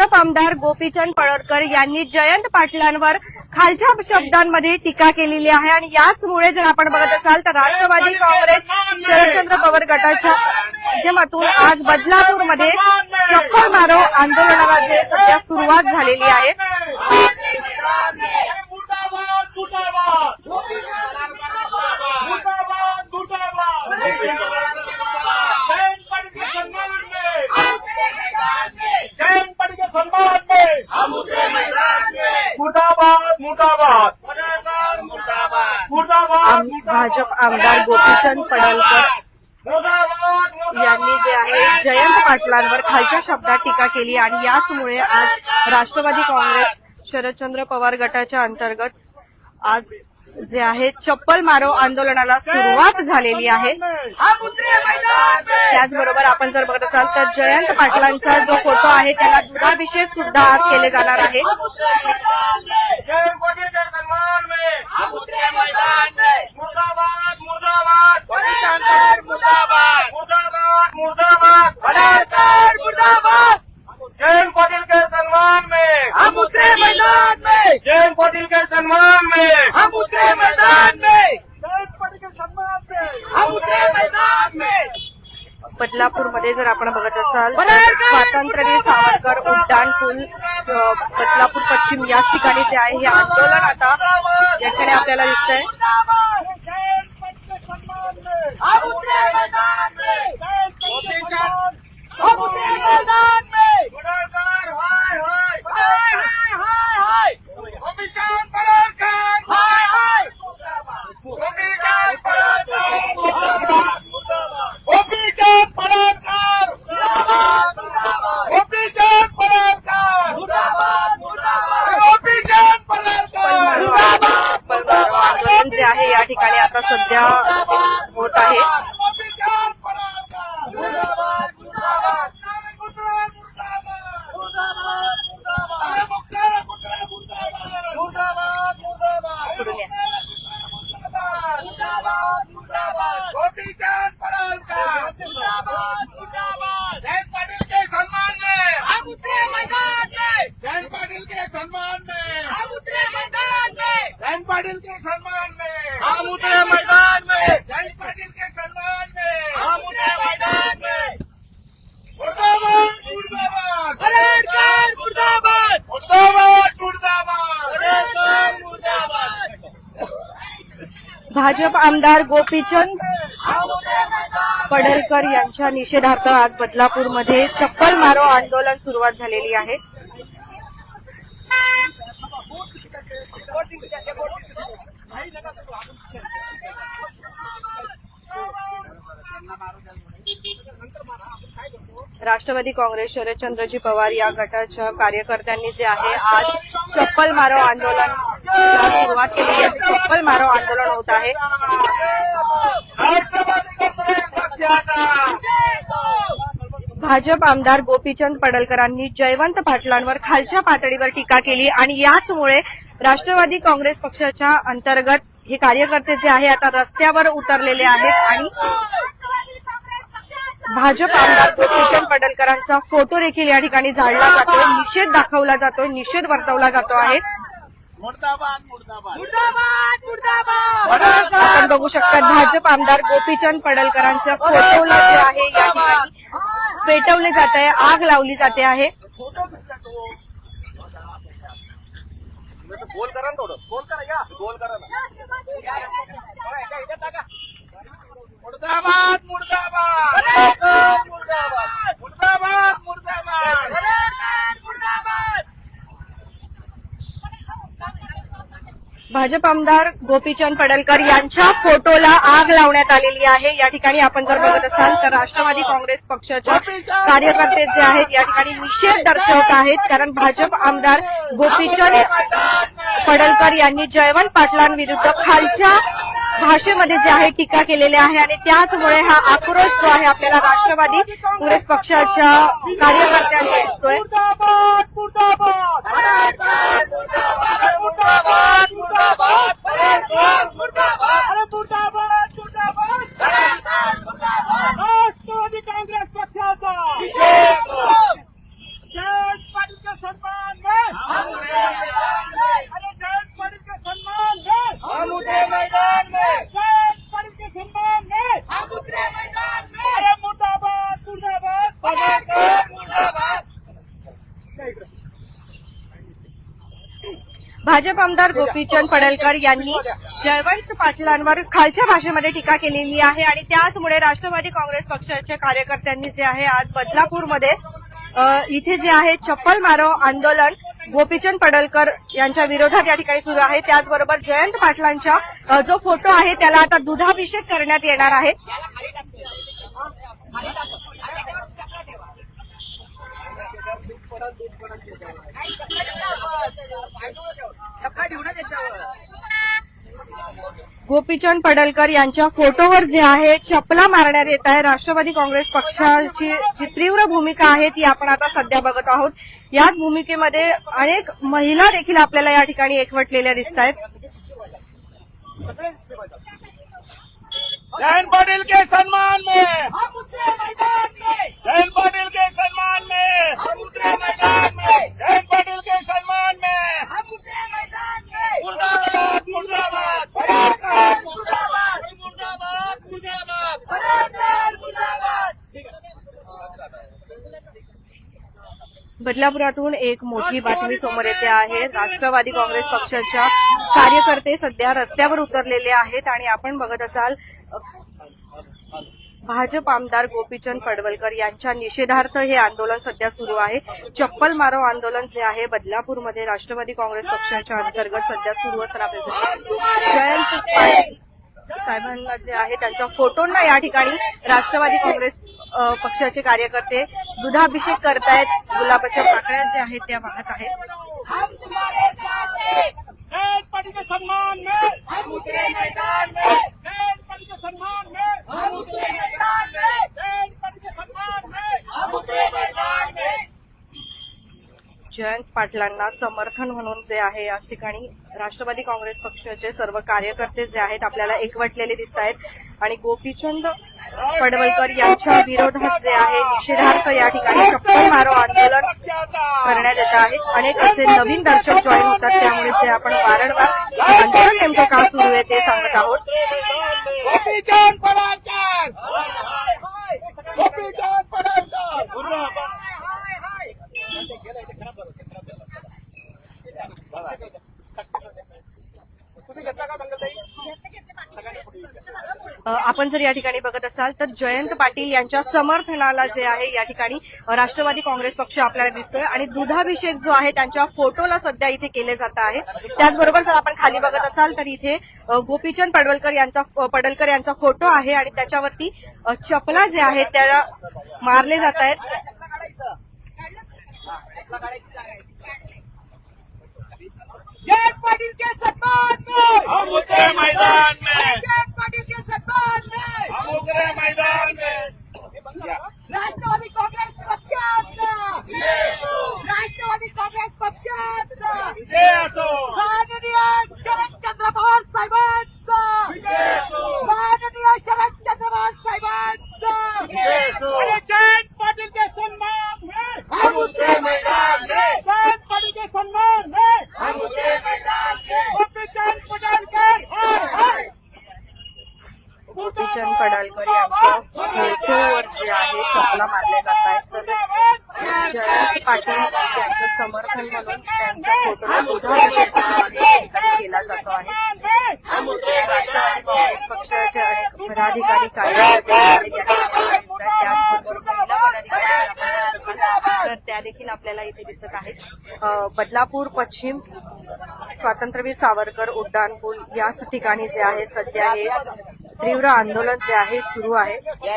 भाजप आमदार गोपीचंद पडळकर यांनी जयंत पाटलांवर खालच्या शब्दांमध्ये टीका केलेली आहे आणि याचमुळे जर आपण बघत असाल तर राष्ट्रवादी काँग्रेस शरदचंद्र पवार गटाच्या माध्यमातून आज बदलापूरमध्ये चप्पल मारो आंदोलनाला जे सध्या सुरुवात झालेली आहे मुर्दाबाद मुर्दाबाद मुर्दाबाद मुर्दाबाद जयंत पाटिल के सम्मान में जयंत पाटिल के सम्मान में मुर्दाबाद मुर्दाबाद मुर्दाबाद आम- भाजप आमदार गोपीचंद पडळकर यांनी जे आहे जयंत पाटलांवर खालच्या शब्दात टीका केली आणि याचमुळे आज राष्ट्रवादी काँग्रेस शरदचंद्र पवार गटाच्या अंतर्गत आज जे आहे चप्पल मारो आंदोलनाला सुरुवात झालेली आहे. त्याचबरोबर आपण जर बघत असाल तर जयंत पाटलांचा जो फोटो आहे त्याला दुधाभिषेक सुद्धा आज केले जाणार आहे. जयंत पाटिल के सम्मान में मुर्दाबाद. मुर्दाबाद मुर्दाबाद. मुर्दाबाद मुर्दाबाद. मुर्दाबाद जयंत पाटिल के सम्मान में. हम उतरे मैदान में. जयंत पाटिल के सम्मान में. हम उतरे मैदान में. जयंत पाटिल के सम्मान में. हम उतरे मैदान में. बदलापूरमध्ये जर आपण बघत असाल तर स्वातंत्र्यवीर सावरकर उड्डाण पूल बदलापूर पश्चिम याच ठिकाणी जे आहे. हे आंदोलन आता या ठिकाणी आपल्याला दिसतंय जयंत पाटिल के सम्मान में हम उतरे मैदान में जयंत पाटिल के सम्मान हम उतरे मैदान में गुणगार हाय हाय हाय हाय हाय हाय गोपीचंद पडळकर हाय हाय गोपीचंद पडळकर गोपीचंद पडळकर गोपीचंद पडळकर गोपीचंद पडळकर आंदोलन जे आहे या ठिकाणी आता सध्या होत आहे गोपीचंद पडळकर मुर्दाबाद मुर्दाबाद मुर्दाबाद मुर्दाबाद मुर्दाबाद मुर्दाबाद पुढून या. गोपीचंद पडळकर जयंत पाटिल के सम्मान में हम उतरे मैदान में जयंत पाटिल के सम्मान में हम उतरे मैदान में जयंत पाटिल के सम्मान में हम उतरे मैदान में जयंत पाटिल के सम्मान में हम उतरे मैदान में मुर्दाबाद मुर्दाबाद पडळकर मुर्दाबाद मुर्दाबाद मुर्दाबाद पडळकर मुर्दाबाद भाजप आमदार गोपीचंद पडलकर यांच्या निषेधार्थ आज बदलापूरमध्ये चप्पल मारो आंदोलन सुरुवात झालेली आहे. राष्ट्रवादी काँग्रेस शरदचंद्रजी पवार या गटाच्या कार्यकर्त्यांनी जे आहे आज चप्पल मारो आंदोलन सुरुवात केलेली आहे चप्पल मारो आंदोलन होत आहे भाजप आमदार गोपीचंद पडलकरांनी जयवंत पाटलांवर खालच्या पातळीवर टीका केली आणि याचमुळे राष्ट्रवादी काँग्रेस पक्षाच्या अंतर्गत हे कार्यकर्ते जे आहे आता रस्त्यावर उतरलेले आहेत आणि भाजप आमदार गोपीचंद पडलकरांचा फोटो देखील या ठिकाणी जाळला जातोय निषेध दाखवला जातोय निषेध वर्तवला जातो आहे. मुर्दाबाद मुर्दाबाद. मुर्दाबाद मुर्दाबाद. आपण बघू शकता भाजप आमदार गोपीचंद पडळकरांच्या फोटोला जे आहे या ठिकाणी पेटवले जात आहे आग लावली जाते आहे. गोल करा थोडं. गोल करा या. गोल करा मुर्दाबाद मुर्दाबाद मुर्दाबाद मुर्दाबाद मुर्दाबाद भाजप आमदार गोपीचंद पडलकर यांच्या फोटोला आग लावण्यात आलेली आहे. या ठिकाणी आपण जर बघत असाल तर राष्ट्रवादी काँग्रेस पक्षाच्या कार्यकर्ते जे आहेत या ठिकाणी निषेध दर्शवत आहेत. कारण भाजप आमदार गोपीचंद पडलकर यांनी जयवंत पाटलांविरुद्ध खालच्या भाषेमध्ये जे आहे टीका केलेली आहे आणि त्याचमुळे हा आक्रोश जो आहे आपल्याला राष्ट्रवादी काँग्रेस पक्षाच्या कार्यकर्त्यांचा दिसतोय. राष्ट्रवादी काँग्रेस पक्षाचा. सन्मान अरे जयंत पाटीलचा भाजप आमदार गोपीचंद पडळकर यांनी जयवंत पाटलांवर खालच्या भाषेमध्ये टीका केलेली आहे आणि त्याचमुळे राष्ट्रवादी काँग्रेस पक्षाच्या कार्यकर्त्यांनी जे आहे आज बदलापूरमध्ये इथे जे आहे चप्पल मारो आंदोलन गोपीचंद पडळकर यांच्या विरोधात या ठिकाणी सुरू आहे त्याचबरोबर जयंत पाटलांच्या अ, जो फोटो आहे त्याला आता दुधाभिषेक करण्यात येणार आहे गोपीचंद पडळकर यांच्या फोटोवर जे आहे चपला मारण्यात येत आहे. राष्ट्रवादी काँग्रेस पक्षाची जी तीव्र भूमिका आहे ती आपण आता सध्या बघत आहोत. याच भूमिकेमध्ये अनेक महिला देखील आपल्याला या ठिकाणी एकवटलेल्या दिसत आहेत जयंत पाटिल के सम्मान में। हम उतरे मैदान में। जयंत पाटिल के सम्मान में। हम उतरे मैदान में। जयंत पाटिल के सम्मान में। हम उतरे मैदान में। मुर्दाबाद मुर्दाबाद। मुर्दाबाद। मुर्दाबाद मुर्दाबाद। मुर्दाबाद मुर्दाबाद। बदलापुरातून एक मोठी बातमी समोर येते आहे. राष्ट्रवादी काँग्रेस पक्षाच्या कार्यकर्ते सध्या रस्त्यावर उतरलेले आहेत आणि आपण बघत असाल भाजप आमदार गोपीचंद पडवलकर यांच्या निषेधार्थ हे आंदोलन सध्या सुरू आहे. चप्पल मारो आंदोलन जे आहे बदलापूरमध्ये राष्ट्रवादी काँग्रेस पक्षाच्या अंतर्गत सध्या सुरू असताना जयंत पाटील साहेबांना जे आहे त्यांच्या फोटोंना या ठिकाणी राष्ट्रवादी काँग्रेस पक्षाचे कार्यकर्ते दुधाभिषेक करतायत. गुलाबाच्या पाकळ्या ज्या आहेत त्या वाहत आहेत. जयंत पाटिल के सम्मान में। हम उतरे मैदान में। जयंत पाटिल के सम्मान में। हम उतरे मैदान में। जयंत पाटिल के सम्मान में। हम उतरे मैदान में। जयंत पाटलांना समर्थन म्हणून जे आहे याच ठिकाणी राष्ट्रवादी काँग्रेस पक्षाचे सर्व कार्यकर्ते जे आहेत आपल्याला एकवटलेले दिसत आहेत. आणि गोपीचंद पडवलकर यांच्या विरोधात जे आहे निषेधार्थ या ठिकाणी चप्पल मारो आंदोलन करण्यात येत आहे. अनेक असे नवीन दर्शक जॉईन होतात त्यामुळे ते आपण वारंवार आंदोलन नेमकं का सुरू आहे ते सांगत आहोत. गोपीचंद पडळकर गोपीचंद पडळकर अ, आपण जर या ठिकाणी बघत असाल तर जयंत पाटील यांच्या समर्थनाला जे आहे या ठिकाणी राष्ट्रवादी काँग्रेस पक्ष आपल्याला दिसतोय आणि दुधाभिषेक जो आहे त्यांच्या फोटोला सध्या इथे केले जात आहे. त्याचबरोबर जर आपण खाली बघत असाल तर इथे गोपीचंद पडवलकर यांचा अ, पडळकर यांचा फोटो आहे आणि त्याच्यावरती चपला जे आहेत त्या मारले जात आहेत. जयंत पाटिल के मैदान में जयंत पाटिल के सम्मान में हम उतरे मैदान में राष्ट्रवादी काँग्रेस पक्षाचा राष्ट्रवादी काँग्रेस पक्षाचा माननीय शरदचंद्र पवार साहेबांचा माननीय शरदचंद्र पवार साहेबांचा अरे जयंत पाटिल के सम्मान में हम उतरे मैदान में जयंत पाटिल के सम्मान में हम उतरे मैदान में गोपीचंद पडळकर हाय हाय गोपीचंद पडालकर यांच्या फोटोवर जे आहे चपला मारल्या जात आहेत. तर जयंत पाटील यांचं समर्थन म्हणून त्यांच्या फोटोला दुधाभिषेक केला जातो आहे. राष्ट्रवादी काँग्रेस पक्षाचे अनेक पदाधिकारी कार्यकर्ते आहेत त्याचबरोबर महिला पदाधिकारी तर त्या देखील आपल्याला इथे दिसत आहेत. बदलापूर पश्चिम स्वातंत्र्यवीर सावरकर उड्डाणपूल याच ठिकाणी जे आहे सध्या हे तीव्र आंदोलन जे आहे सुरू आहे. या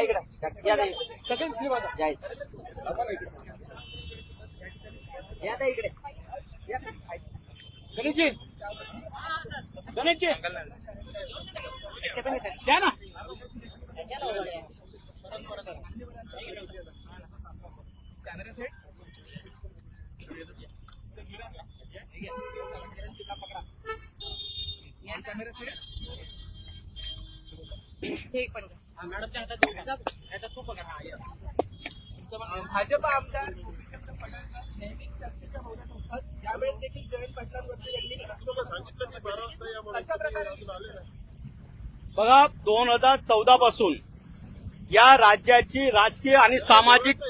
हे पण भाजप आमदार देखील जयंत पाटलांवरती अशा प्रकारे बघा दोन हजार चौदा पासून या राज्याची राजकीय आणि सामाजिक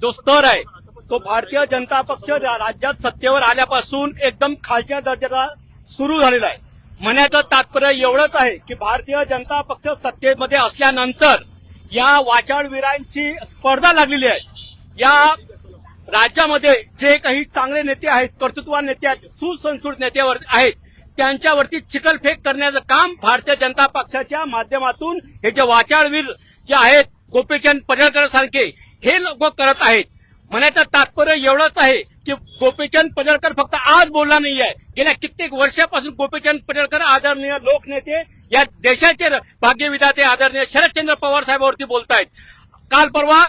जो स्तर आहे तो भारतीय जनता पक्ष राज्यात सत्तेवर आल्यापासून एकदम खालच्या दर्जाचा सुरू झालेला आहे. म्हणायचं तात्पर्य एवढंच आहे की भारतीय जनता पक्ष सत्तेमध्ये असल्यानंतर या वाचाळवीरांची स्पर्धा लागलेली आहे. या राज्यामध्ये जे काही चांगले नेते आहेत कर्तृत्वान नेते आहेत सुसंस्कृत नेत्यावर आहेत त्यांच्यावरती चिखलफेक करण्याचं काम भारतीय जनता पक्षाच्या माध्यमातून हे जे वाचाळवीर जे आहेत गोपीचंद पडळकर सारखे हे लोक करत आहेत. म्हणायचं तात्पर्य एवढंच आहे की गोपीचंद पडळकर फक्त आज बोलला नाही आहे गेल्या कित्येक वर्षापासून गोपीचंद पडळकर आदरणीय लोकनेते या देशाचे भाग्यविधाते आदरणीय शरदचंद्र पवार साहेबांवरती बोलतायत. काल परवा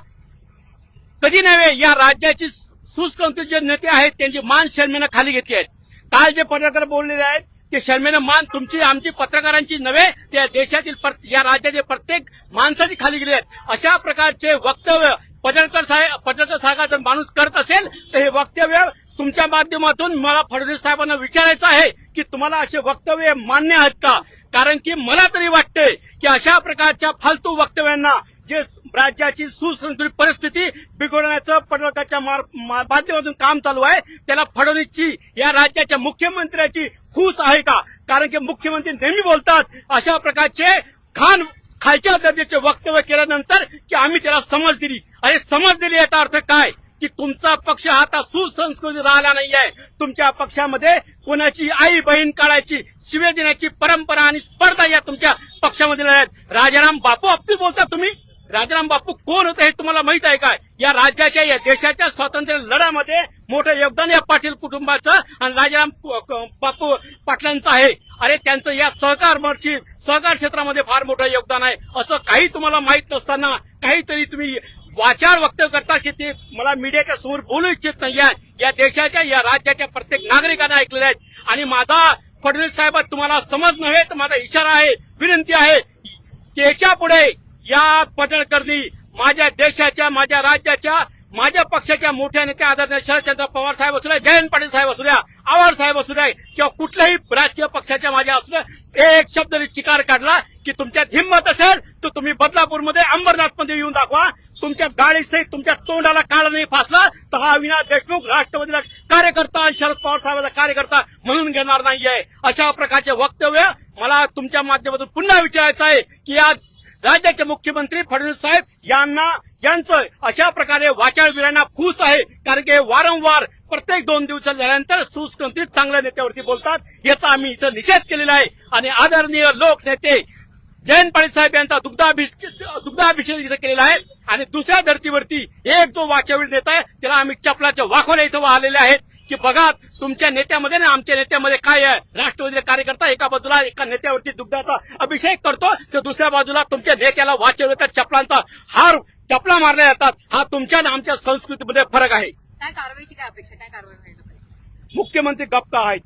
कधी नव्हे या राज्याची सुसंस्कृत जे नेते आहेत त्यांची मान शर्मेनं खाली घेतली आहेत. काल जे पत्रकार बोललेले आहेत ते शर्मेनं मान तुमची आमची पत्रकारांची नव्हे त्या देशातील या राज्यातील प्रत्येक माणसाची खाली गेली आहेत. अशा प्रकारचे वक्तव्य पडळकर साहेब पडळकर साहेब जर माणूस करत असेल तर हे वक्तव्य तुमच्या माध्यमातून मला फडणवीस साहेबांना विचारायचं आहे की तुम्हाला असे वक्तव्य मान्य आहेत का? कारण की मला तरी वाटते की अशा प्रकारच्या फालतू वक्तव्यांना जे राज्याची सुसंस्कृत परिस्थिती बिघडवण्याचं पडळकाच्या मा- माध्यमातून काम चालू आहे त्याला फडणवीसची या राज्याच्या मुख्यमंत्र्याची खूस आहे का? कारण की मुख्यमंत्री नेहमी बोलतात अशा प्रकारचे खान खालच्या दर्जाचे वक्तव्य केल्यानंतर की आम्ही त्याला समज दिली. अरे समज दिली याचा अर्थ काय? की तुमचा पक्ष हा आता सुसंस्कृती राहिला नाहीये. तुमच्या पक्षामध्ये कोणाची आई बहीण काढायची शिवे देण्याची परंपरा आणि स्पर्धा या तुमच्या पक्षामध्ये आहेत. राजाराम बापू बाबतीत बोलता तुम्ही? राजाराम बापू कोण होते हे तुम्हाला माहीत आहे काय या राज्याच्या या देशाच्या स्वातंत्र्य लढ्यामध्ये मोठं योगदान या पाटील कुटुंबाचं आणि राजाराम बापू पाटलांचं आहे. अरे त्यांचं या सहकार मर्ची सहकार क्षेत्रामध्ये फार मोठं योगदान आहे. असं काही तुम्हाला माहीत नसताना काहीतरी तुम्ही वाचार व्यक्त करता की ते मला मीडियाच्या समोर बोलू इच्छित नाही. या देशाच्या या राज्याच्या प्रत्येक नागरिकांना ऐकलेले आहेत आणि माझा फडणवीस साहेब तुम्हाला समज नव्हे तर माझा इशारा आहे विनंती आहे याच्यापुढे या पटळकरनी माझ्या देशाच्या माझ्या राज्याच्या माझ्या पक्षाच्या मोठ्या नेत्या आदरणीय शरदचंद्र पवार साहेब असू द्या जयंत पाटील साहेब असू द्या आवार साहेब असू द्या किंवा कुठल्याही राजकीय पक्षाच्या माझ्या असू द्या एक शब्द चिकार काढला की तुमच्यात हिंमत असेल तर तुम्ही बदलापूरमध्ये अंबरनाथमध्ये येऊन दाखवा. तुमच्या गाडीसहित तुमच्या तोंडाला काळ नाही फासला तर हा अविनाश देशमुख राष्ट्रवादीला कार्यकर्ता आणि शरद पवार साहेबांचा कार्यकर्ता म्हणून घेणार नाहीये. अशा प्रकारचे वक्तव्य मला तुमच्या माध्यमातून पुन्हा विचारायचं आहे की आज राज्याचे मुख्यमंत्री फडणवीस साहेब यांना यांचं अशा प्रकारे वाचाळवीरांना फूस आहे कारण की वारंवार प्रत्येक दोन दिवस झाल्यानंतर सुसंस्कृतीत चांगल्या नेत्यावरती बोलतात याचा आम्ही इथं निषेध केलेला आहे. आणि आदरणीय लोक नेते जयंत पाटील साहेब यांचा दुग्धाभिषेक दुग्धाभिषेक इथं केलेला आहे. आणि दुसऱ्या धर्तीवरती एक जो वाचावीर नेता आहे त्याला आम्ही चपलाच्या वाखोल्या इथं वाहलेले आहेत. की बघा तुमच्या नेत्यामध्ये ना आमच्या नेत्यामध्ये काय आहे? राष्ट्रवादी कार्यकर्ता एका बाजूला एका नेत्यावरती दुग्धाचा अभिषेक करतो तर दुसऱ्या बाजूला तुमच्या नेत्याला वाचवल्या चपलांचा हार चपला मारल्या जातात. हा तुमच्या आणि आमच्या संस्कृतीमध्ये फरक आहे. काय कारवाईची काय अपेक्षा काय कारवाई व्हायला पाहिजे? मुख्यमंत्री गप्पा आहेत.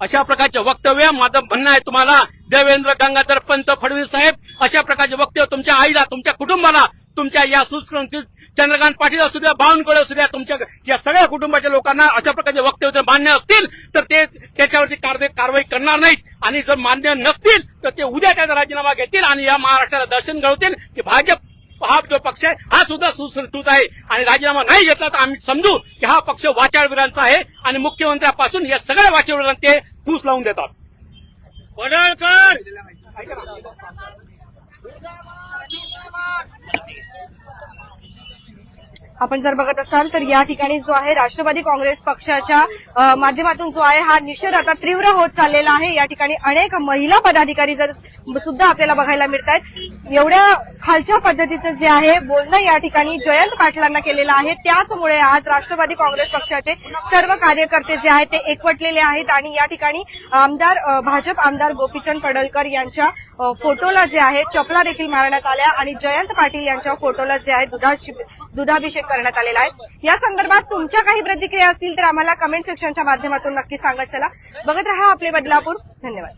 अशा प्रकारचे वक्तव्य माझं म्हणणं आहे तुम्हाला. देवेंद्र गंगाधर पंत फडणवीस साहेब अशा प्रकारचे वक्तव्य तुमच्या आईला तुमच्या कुटुंबाला तुमच्या या सुसंस्कृत चंद्रकांत पाटील असू द्या बावनकुळे असू द्या तुमच्या या सगळ्या कुटुंबाच्या लोकांना अशा प्रकारचे वक्तव्य मान्य असतील तर ते त्याच्यावरती कारवाई कारवाई करणार नाहीत. आणि जर मान्य नसतील तर ते उद्या त्याचा राजीनामा घेतील आणि या महाराष्ट्राला दर्शन घडवतील की भाजप हा जो पक्ष आहे हा सुद्धा सुसंस्कृत आहे. आणि राजीनामा नाही घेतला तर आम्ही समजू की हा पक्ष वाचाळवीरांचा आहे आणि मुख्यमंत्र्यापासून या सगळ्या वाचाळवीरांना ते फूस लावून देतात. पडळकर! आपण जर बघत असाल तर या ठिकाणी जो आहे राष्ट्रवादी काँग्रेस पक्षाच्या माध्यमातून जो आहे हा निषेध आता तीव्र होत चाललेला आहे. या ठिकाणी अनेक महिला पदाधिकारी जर सुद्धा आपल्याला बघायला मिळत आहेत एवढ्या खालच्या पद्धतीचं जे आहे बोलणं या ठिकाणी जयंत पाटलांना केलेलं आहे. त्याचमुळे आज राष्ट्रवादी काँग्रेस पक्षाचे सर्व कार्यकर्ते जे आहेत ते एकवटलेले आहेत आणि या ठिकाणी आमदार भाजप आमदार गोपीचंद पडळकर यांच्या फोटोला जे आहे चपला देखील मारण्यात आल्या आणि जयंत पाटील यांच्या फोटोला जे आहे दुधाशी दुधाभिषेक करण्यात आलेला आहे. या संदर्भात तुमच्या काही प्रतिक्रिया असतील तर आम्हाला कमेंट सेक्शनच्या माध्यमातून नक्की सांगत चला बघत रहा आपले बदलापूर. धन्यवाद.